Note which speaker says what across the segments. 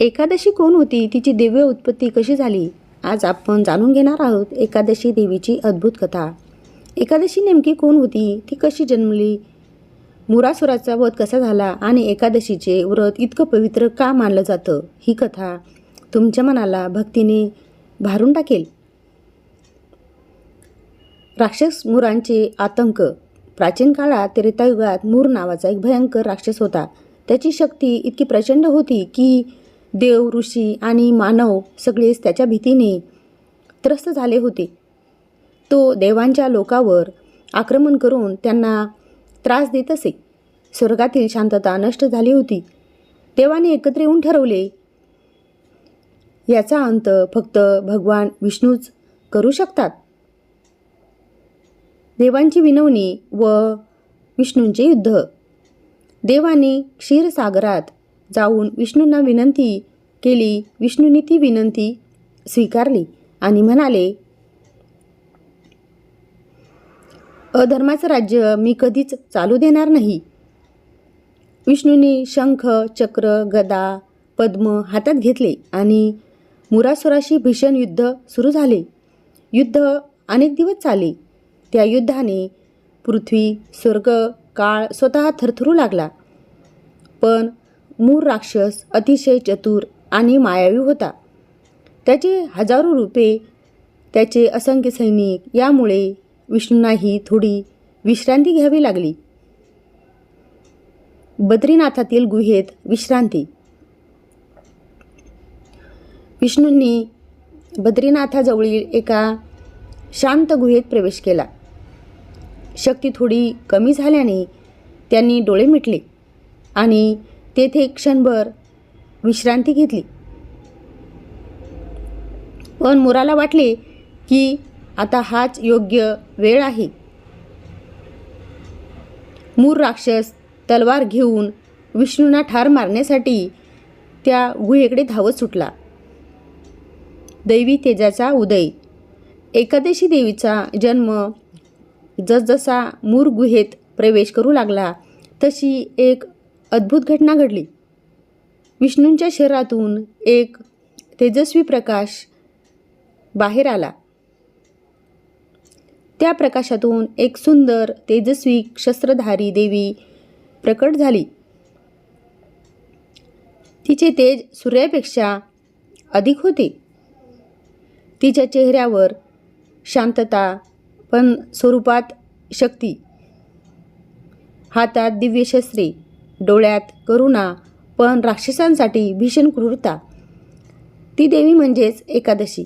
Speaker 1: एकादशी कोण होती? तिची दिव्य उत्पत्ती कशी झाली? आज आपण जाणून घेणार आहोत एकादशी देवीची अद्भुत कथा. एकादशी नेमकी कोण होती? ती कशी जन्मली? मुरासुराचा वध कसा झाला? आणि एकादशीचे व्रत इतकं पवित्र का मानलं जातं? ही कथा तुमच्या मनाला भक्तीने भारून टाकेल. राक्षस मुरांचे आतंक. प्राचीन काळात त्रेतायुगात मूर नावाचा एक भयंकर राक्षस होता. त्याची शक्ती इतकी प्रचंड होती की देव ऋषी आणि मानव सगळेच त्याच्या भीतीने त्रस्त झाले होते. तो देवांच्या लोकावर आक्रमण करून त्यांना त्रास देत असे. स्वर्गातील शांतता नष्ट झाली होती. देवाने एकत्र येऊन ठरवले. याचा अंत फक्त भगवान विष्णूच करू शकतात. देवांची विनवणी व विष्णूंचे युद्ध. देवाने क्षीरसागरात जाऊन विष्णूंना विनंती केली. विष्णूंनी ती विनंती स्वीकारली आणि म्हणाले अधर्माचं राज्य मी कधीच चालू देणार नाही. विष्णूंनी शंख चक्र गदा पद्म हातात घेतले आणि मुरासुराशी भीषण युद्ध सुरू झाले. युद्ध अनेक दिवस चाले त्या युद्धाने पृथ्वी स्वर्ग काळ स्वतः थरथरू लागला. पण मूर राक्षस अतिशय चतुर आणि मायावी होता. त्याचे हजारो रुपये त्याचे असंख्य सैनिक यामुळे विष्णूंनाही थोडी विश्रांती घ्यावी लागली. बद्रीनाथातील गुहेत विश्रांती. विष्णूंनी बद्रीनाथाजवळील एका शांत गुहेत प्रवेश केला. शक्ती थोडी कमी झाल्याने त्यांनी डोळे मिटले आणि तेथे क्षणभर विश्रांती घेतली. पण मुराला वाटले की आता हाच योग्य वेळ आहे. मूर राक्षस तलवार घेऊन विष्णूंना ठार मारण्यासाठी त्या गुहेकडे धावत सुटला. दैवी तेजाचा उदय. एकादशी देवीचा जन्म जसजसा मूर गुहेत प्रवेश करू लागला तशी एक अद्भुत घटना घडली. विष्णूंच्या शरीरातून एक तेजस्वी प्रकाश बाहेर आला. त्या प्रकाशातून एक सुंदर तेजस्वी शस्त्रधारी देवी प्रकट झाली. तिचे तेज सूर्यापेक्षा अधिक होते. तिच्या चेहऱ्यावर शांतता पण स्वरूपात शक्ती. हातात दिव्य शस्त्रे डोळ्यात करुणा पण राक्षसांसाठी भीषण क्रूरता. ती देवी म्हणजेच एकादशी.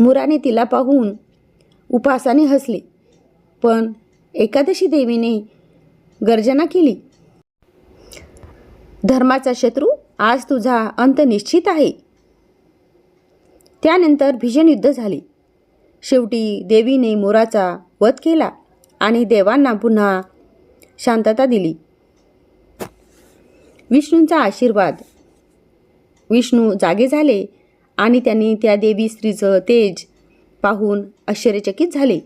Speaker 1: मुराने तिला पाहून उपासाने हसले पण एकादशी देवीने गर्जना केली. धर्माचा शत्रू आज तुझा अंत निश्चित आहे. त्यानंतर भीषण युद्ध झाले. शेवटी देवीने मोराचा वध केला आणि देवांना पुन्हा शांतता दिली. विष्णूंचा आशीर्वाद. विष्णू जागे झाले आणि त्यांनी त्या देवी स्त्रीचं तेज पाहून आश्चर्यचकित झाले.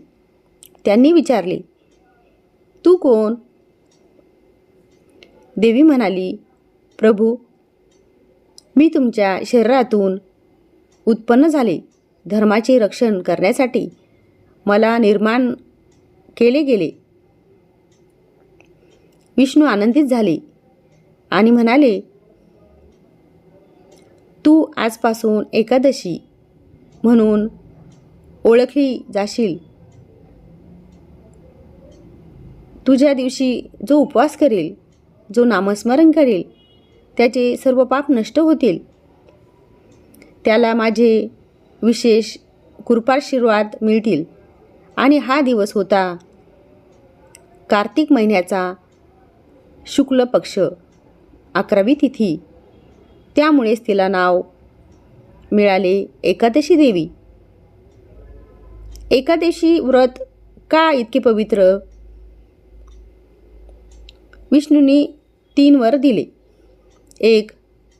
Speaker 1: त्यांनी विचारले तू कोण? देवी म्हणाली प्रभू मी तुमच्या शरीरातून उत्पन्न झाले धर्माचे रक्षण करण्यासाठी. मला निर्माण केले गेले. विष्णू आनंदित झाले आणि म्हणाले तू आजपासून एकादशी म्हणून ओळखली जाशील. तुझ्या दिवशी जो उपवास करेल जो नामस्मरण करेल त्याचे सर्व पाप नष्ट होतील. त्याला माझे विशेष कृपाशीर्वाद मिळतील आणि हा दिवस होता कार्तिक महिन्याचा शुक्ल पक्ष अकरावी तिथी. त्यामुळेच तिला नाव मिळाले एकादशी देवी. एकादशी व्रत का इतके पवित्र? विष्णूंनी तीन वर दिले. एक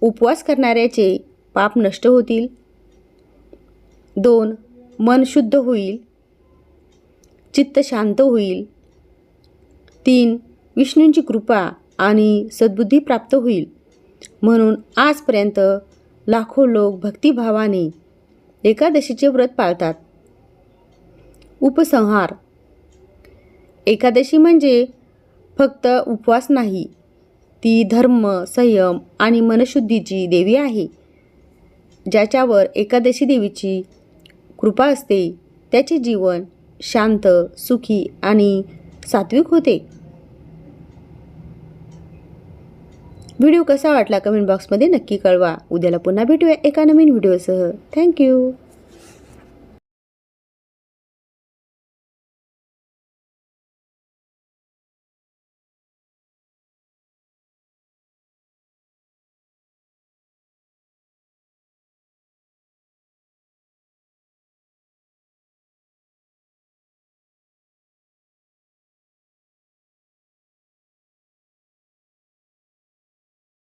Speaker 1: उपवास करणाऱ्याचे पाप नष्ट होतील. दोन मन शुद्ध होईल. चित्त शांत होईल. तीन विष्णूंची कृपा आणि सद्बुद्धी प्राप्त होईल. म्हणून आजपर्यंत लाखो लोक भक्तिभावाने एकादशीचे व्रत पाळतात. उपसंहार. एकादशी म्हणजे फक्त उपवास नाही ती धर्म संयम आणि मनशुद्धीची देवी आहे. ज्याच्यावर एकादशी देवीची कृपा असते त्याचे जीवन शांत सुखी आणि सात्विक होते. व्हिडिओ कसा वाटला कमेंट बॉक्समध्ये नक्की कळवा. उद्याला पुन्हा भेटूया एका नवीन व्हिडिओसह. थँक्यू